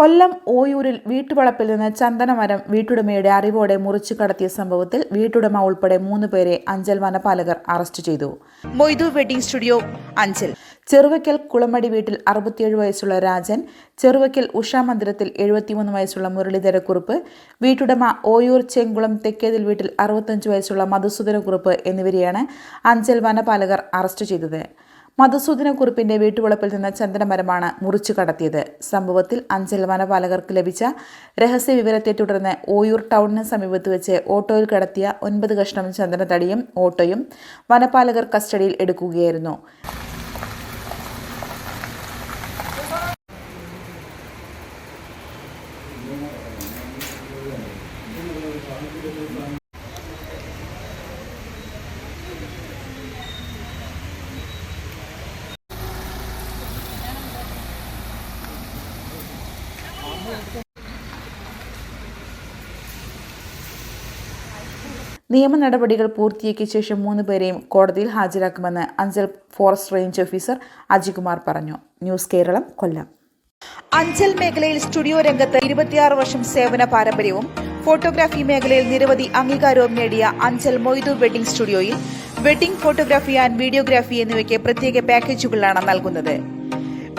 കൊല്ലം ഓയൂരിൽ വീട്ടുവളപ്പിൽ നിന്ന് ചന്ദനമരം വീട്ടുടമയുടെ അറിവോടെ മുറിച്ചു കടത്തിയ സംഭവത്തിൽ വീട്ടുടമ ഉൾപ്പെടെ മൂന്ന് പേരെ അഞ്ചൽ വനപാലകർ അറസ്റ്റ് ചെയ്തു. Moidu wedding studio Anchal. Cheruvaikkal Kulamadi വീട്ടിൽ അറുപത്തിയേഴ് വയസ്സുള്ള രാജൻ ചെറുവയ്ക്കൽ ഉഷാ മന്ദിരത്തിൽ എഴുപത്തിമൂന്ന് വയസ്സുള്ള മുരളീധരക്കുറുപ്പ് വീട്ടുടമ ഓയൂർ ചെങ്കുളം തെക്കേതിൽ വീട്ടിൽ അറുപത്തഞ്ച് വയസ്സുള്ള മധുസൂദനക്കുറുപ്പ് എന്നിവരെയാണ് അഞ്ചൽ വനപാലകർ അറസ്റ്റ് ചെയ്തത്. മധുസൂദനക്കുറുപ്പിന്റെ വീട്ടുവളപ്പിൽ നിന്ന് ചന്ദനമരമാണ് മുറിച്ചു കടത്തിയത്. സംഭവത്തിൽ അഞ്ചൽ വനപാലകർക്ക് ലഭിച്ച രഹസ്യ വിവരത്തെ തുടർന്ന് ഓയൂർ ടൗണിന് സമീപത്ത് വെച്ച് ഓട്ടോയിൽ കടത്തിയ ഒൻപത് കഷ്ണം ചന്ദനത്തടിയും ഓട്ടോയും വനപാലകർ കസ്റ്റഡിയിൽ എടുക്കുകയായിരുന്നു. നിയമ നടപടികൾ പൂർത്തിയാക്കിയ ശേഷം മൂന്ന് പേരെയും കോടതിയിൽ ഹാജരാക്കുമെന്ന് Anchal forest range officer Ajikumar പറഞ്ഞു. ന്യൂസ് കേരളം കൊല്ലം. അഞ്ചൽ മേഖലയിൽ സ്റ്റുഡിയോ രംഗത്ത് ഇരുപത്തിയാറ് വർഷം സേവന പാരമ്പര്യവും ഫോട്ടോഗ്രാഫി മേഖലയിൽ നിരവധി അംഗീകാരവും നേടിയ അഞ്ചൽ മൊയ്തു വെഡിംഗ് സ്റ്റുഡിയോയിൽ വെഡിംഗ് ഫോട്ടോഗ്രാഫി ആൻഡ് വീഡിയോഗ്രാഫി എന്നിവയ്ക്ക് പ്രത്യേക പാക്കേജുകളാണ് നൽകുന്നത്.